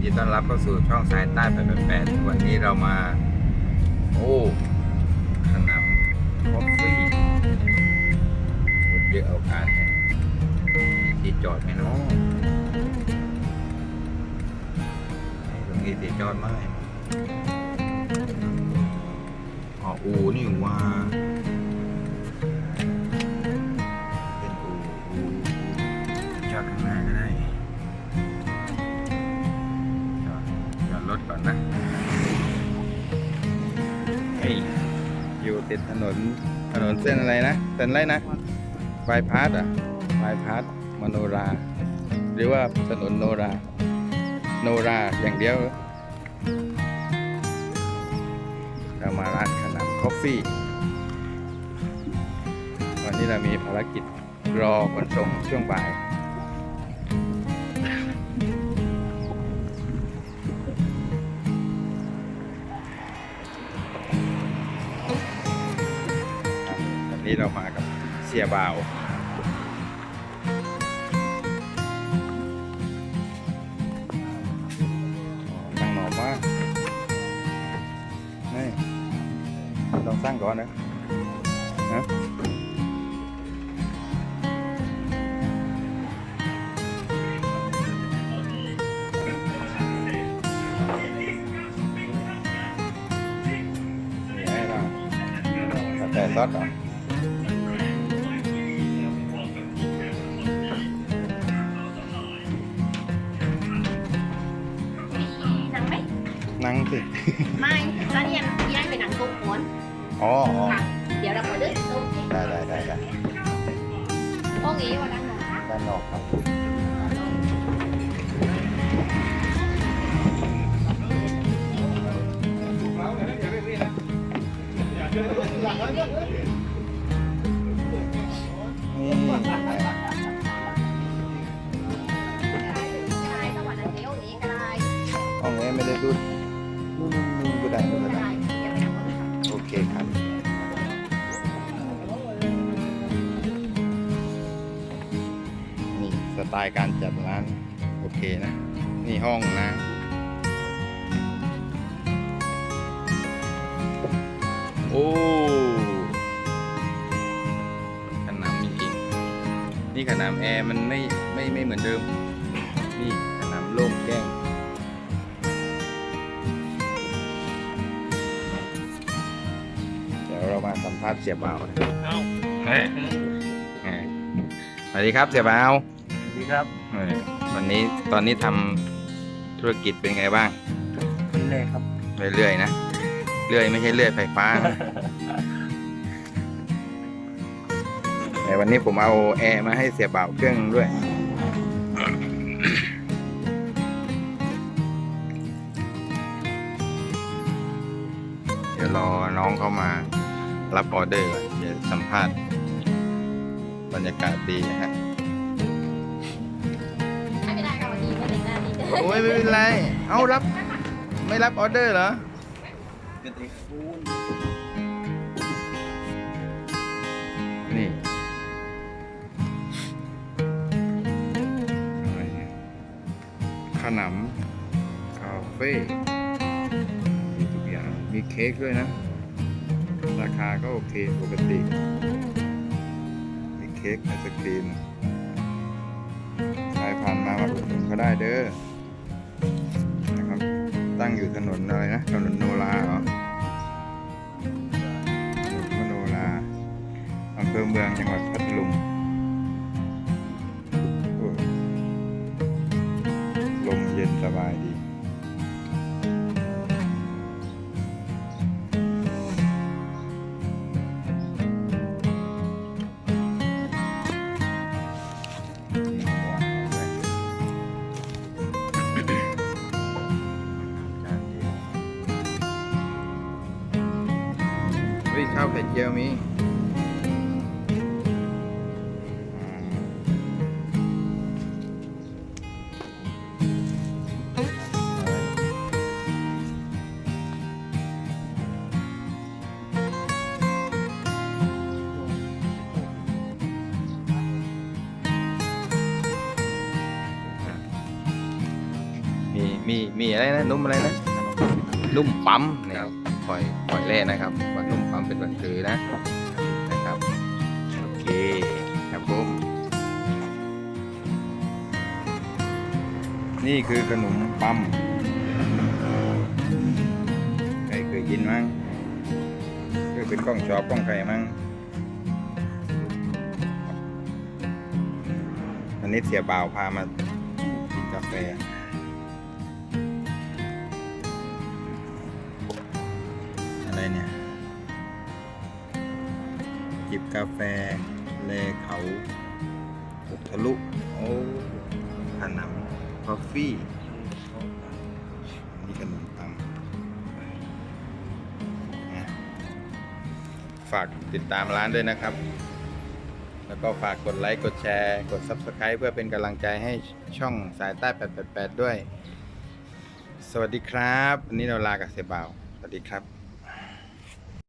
ดีต้อนรับเข้าสู่ช่องสายใต้แปดแปดวันนี้เรามา โอ้ขนมคอฟฟี่รถเยอะเอาการแฮะมีที่จอดไหมเนาะตรงนี้ที่จอดไหมอ๋ออูนี่ว่า ติดถนนถนนเส้นอะไรนะเส้นไรนะบายพาสอะบายพาสมโนรา หรือว่าถนนโนรา โนราอย่างเดียว เรามาร้านขนมคอฟฟี่วันนี้เรามีภารกิจรอขนส่งช่วงบ่าย เรามากับเสียบ่าวตั้งหนอมว่านี่ต้องสร้างก่อนนะฮะนี่ให้เราแต่ซอสเหรอห นั่งสิไม่ตอนนี้ยังที่ได้เป็นหนังตัวโขนอ๋ออ๋อค่ะเดี๋ยวเราขอเลือกตัวนี้ได้ได้ได้ได้โอ้ยวันนั้นหนูด้านนอกครับนี่ ไตล์การจัดร้าน โอเคนะ นี่ห้องนะ โอ้ขนามจริงๆนี่ขนามแอร์มันไม่ไม่ไม่เหมือนเดิม นี่ขนามโล่งแจ้งเดี๋ยวเรามาสัมภาษณ์เสียบ่าวนะเฮ้ยเฮ้ยสวัสดีครับเสียบ่าวสวัส ดีครับเฮ้ยวันนี้ตอนนี้ทำธุรกิจเป็นไงบ้างเล่ครับ เรื่อยๆนะ เรื่อยไม่ใช่เรื่อยไฟฟ้านะ แต่วันนี้ผมเอาแอร์มาให้เสียบ่าวเครื่องด้วย เดี๋ยวรอน้องเข้ามารับออเดอร์ก่อนเดี๋ยวสัมภาษณ์บรรยากาศดีนะฮะ โอ้ยไม่เป็นไร เอารับ ไม่รับออเดอร์เหรอนี่ อะไรเนี่ย ขนมคาเฟ่มีทุกอย่าง มีเค้กด้วยนะ ราคาก็โอเคปกติ มีเค้กไอศครีม ใครผ่านมามาอุดหนุนเขาได้เด้อ ตั้งอยู่ถนนอะไรนะ ถนนโนราเหรอถนนโนราอำเภอเมืองจังหวัดพัทลุงลมเย็นสบายดี ข้าวไข่เจียวมีอ่ามีมีมีมีอะไรนะนุ่มอะไรนะนุ่มปั๊มเนี่ย ปล่อยปล่อยเล่นะครับว่านุ่มปั๊มเป็นวันคือนะนะครับโอเคครับผมนี่คือขนมปั๊มใครเคยกินมั้งเคือเป็นกล้องชอบกล้องใครมั้งอันนี้เสียบ่าวพามากินกาแฟ เนี่ย จิบกาแฟ เลเขาอุทะลุ โอ้ขนมกาแฟนี่ขนมปังฝากติดตามร้านด้วยนะครับ แล้วก็ฝากกดไลค์ กดแชร์ กด Subscribe เพื่อเป็นกำลังใจให้ช่องสายใต้ 888 ด้วย สวัสดีครับ วันนี้เราลากับเสบ่าว สวัสดีครับ